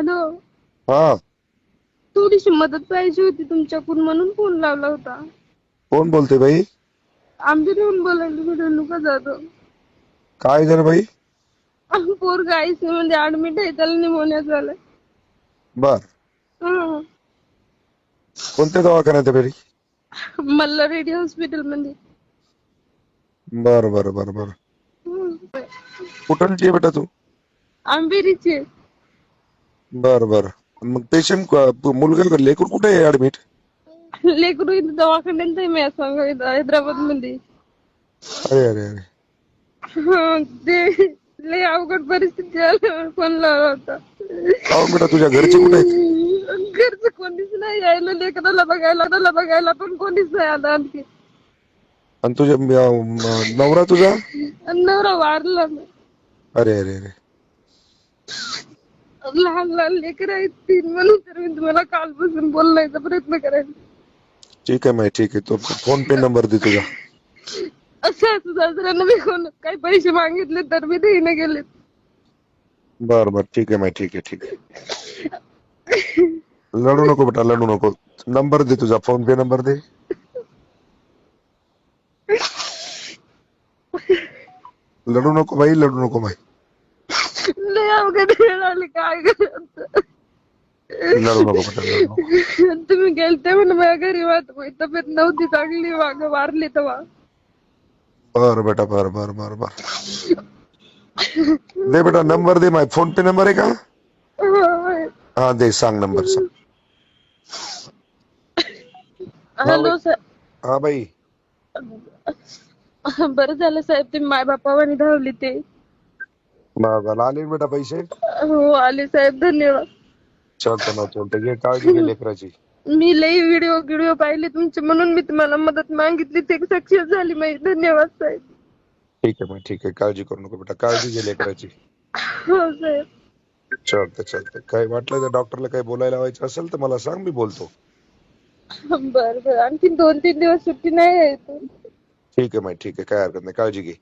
Hello. हा. थोडीशी मदत पाहिजे होती तुमच्याकडून म्हणून फोन लावला होता. कोण बोलते बाई? आंबेरीहून बोलायला मी रेणुका जाधव. काय झालं बाई? पोरगा आयसीयू मध्ये ऍडमिट आहे त्याला निमोनिया झालाय. बर. हं. कोणत्या दवाखान्यात आहे बाई? मल्ला रेडी हॉस्पिटलमध्ये. बर बर बर बर. कुठलची आहे बेटा तू? आंबेरीचे. बर बर. मग पेशंट मुलगा लेकरू कुठे आहे ऍडमिट लेकरू इथं दवाखान्यात आहे मी सांग हैदराबादमध्ये अरे अरे अरे. हं, ते लय अवघड परिस्थिती आल्यावर फोन लावला होता. अहो बेटा तुझ्या घरचे कुठे आहेत? घरचं कोणीच नाही यायला लेकराला बघायला त्याला बघायला पण कोणीच नाही आलं आणखी. आणि तुझ्या म- नवरा तुझा? आणि नवरा वारला. अरे अरे अरे. लहान लहान लेकर आहेत तीन म्हणून तर मी तुम्हाला कालपासून बोलण्याचा प्रयत्न करायचा ठीक आहे माहिती ठीक आहे. तो फोन पे नंबर दे तुझा असं असं सासऱ्यांना मी कोण काही पैसे मागितले तर मी देईन गेले. बर बर. ठीक आहे माहिती ठीक आहे ठीक आहे. लढू नको बेटा लढू नको. नंबर दे तुझा फोन पे नंबर दे. लढू नको बाई लढू नको बाई लय अवघड वेळ आली काय करायचं? लढू नको बेटा लढू नको. तुम्ही गेलते म्हणे माझ्या घरी वाट तब्येत नव्हती चांगली वाग वारली तेव्हा. बर बेटा बर बर बर बर. दे बेटा नंबर दे माय फोन पे नंबर आहे का. हा दे सांग नंबर सांग. Hello sir. हा बाई. बरं झालं साहेब तुम्ही माय बापावानी धावली ते. बरं आले बेटा पैसे? हो आले साहेब. धन्यवाद. चालतं ना चालतं घे काळजी घे लेकराची. मी लई व्हिडिओ व्हिडिओ पाहिले तुमचे म्हणून मी तुम्हाला मदत मागितली. ते सक्सेस झाली माझी धन्यवाद साहेब. ठीक आहे मग ठीक आहे. काळजी करू नको बेटा. काळजी घे लेकराची. हो साहेब. चालतं चालतं काय वाटलं तर डॉक्टरला काही बोलायला लावायचं असेल तर मला सांग मी बोलतो. बर बर. आणखी दोन तीन दिवस सुट्टी नाही आहे इथं. ठीक आहे माहिती ठीक आहे. काय हरकत नाही. काळजी घे.